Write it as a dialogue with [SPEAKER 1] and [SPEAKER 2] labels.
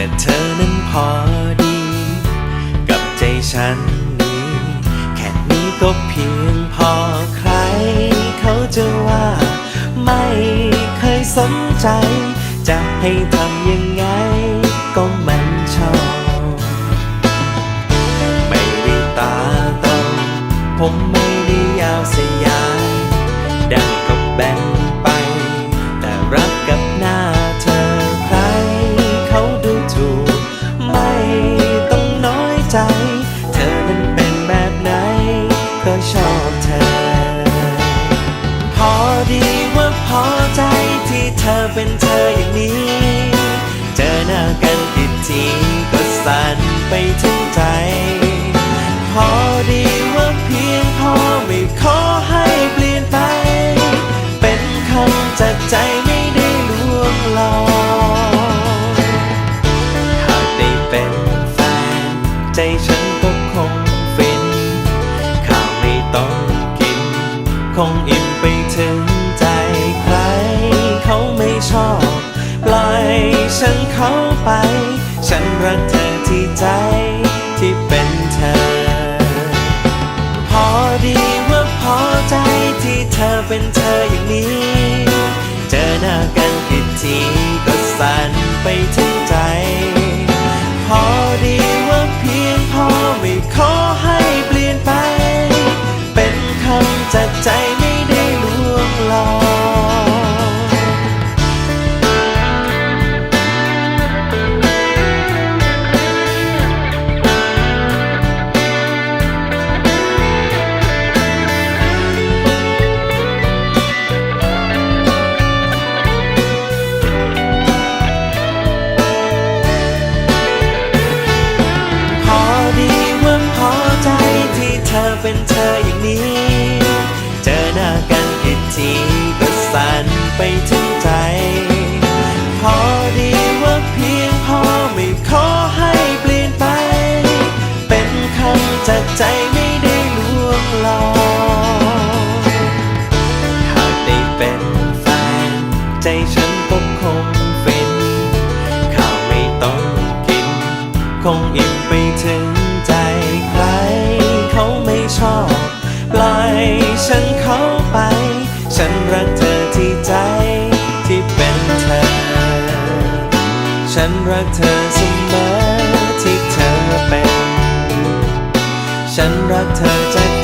[SPEAKER 1] แต่เธอนั้นพอดี กับใจฉันนี้ แค่นี้ก็เพียงพอใคร เขาจะว่า ไม่เคยสนใจ จะให้ทำยังไง ก็มันชอบไม่ได้ตาโตผมไม่ได้ยาวสี ธอเป็นเธออย่างนี้ เจอหน้ากันติดทีก็สั่นไปถึงใจ พอดีว่าเพียงพอไม่ขอให้เปลี่ยนไป เป็นคำจากใจไม่ได้ลวงหลอกหากได้เป็นแฟน ใจฉันก็คง เขาไป ฉันรักเธอที่ใจที่เป็นเธอ พอดีว่าพอใจที่เธอเป็นเธออย่างนี้ เจอหน้ากันกี่ทีก็สั่นไปเธ ไปถึงใจ พอดีว่าเพียงพอไม่ขอให้เปลี่ยนไป เป็นคำจากใจไม่ได้ลวงหลอกหากได้เป็นแฟน ใจฉันก็คงฟินข้าวไม่ต้องกิน คงอิ่มไปถึง เธอที่ใจที่เป็นเธอ ฉันรักเธอเสมอที่เธอเป็น ฉันรักเธอจาก